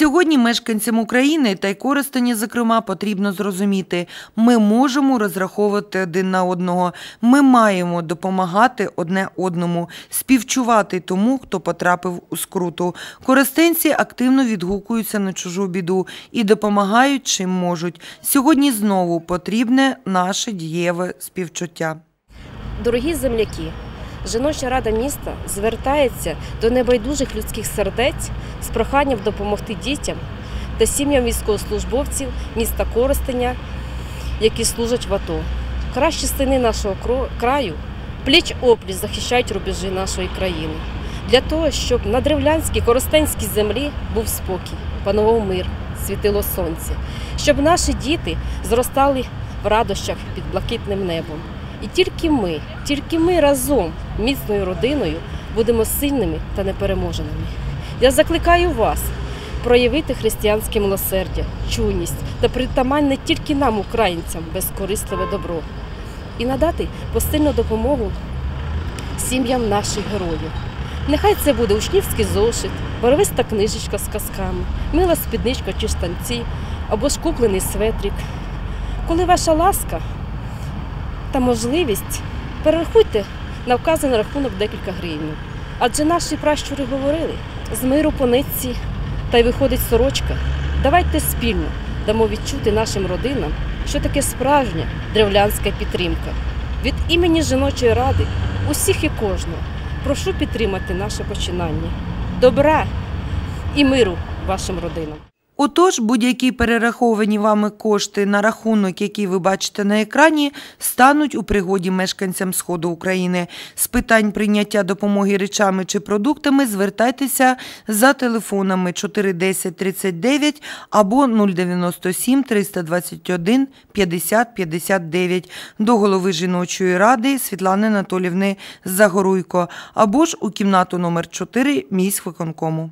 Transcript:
Сьогодні мешканцям України та й Коростені, зокрема, потрібно зрозуміти, ми можемо розраховувати один на одного. Ми маємо допомагати одне одному, співчувати тому, хто потрапив у скруту. Коростенці активно відгукуються на чужу біду і допомагають чим можуть. Сьогодні знову потрібне наше дієве співчуття. Дорогі земляки, жіноча рада міста звертається до небайдужих людських сердець з проханням допомогти дітям та сім'ям військовослужбовців міста Коростеня, які служать в АТО. Кращі сини нашого краю пліч опліч захищають рубежі нашої країни. Для того, щоб на древлянській коростенській землі був спокій, панував мир, світило сонце, щоб наші діти зростали в радощах під блакитним небом. І тільки ми, тільки ми разом, міцною родиною, будемо сильними та непереможеними. Я закликаю вас проявити християнське милосердя, чуйність та притаманне тільки нам, українцям, безкорисливе добро, і надати посильну допомогу сім'ям наших героїв. Нехай це буде учнівський зошит, боровиста книжечка з казками, мила спідничка чи штанці або ж куплений светрик. Коли ваша ласка та можливість, перерахуйте на вказаний рахунок декілька гривень. Адже наші пращури говорили з миру по нитці та й виходить сорочка. Давайте спільно дамо відчути нашим родинам, що таке справжня древлянська підтримка. Від імені жіночої ради, усіх і кожного, прошу підтримати наше починання. Добра і миру вашим родинам. Отож, будь-які перераховані вами кошти на рахунок, який ви бачите на екрані, стануть у пригоді мешканцям Сходу України. З питань прийняття допомоги речами чи продуктами звертайтеся за телефонами 410 39 або 097 321 50 59 до голови жіночої ради Світлани Анатолівни Загоруйко або ж у кімнату номер 4 міськвиконкому.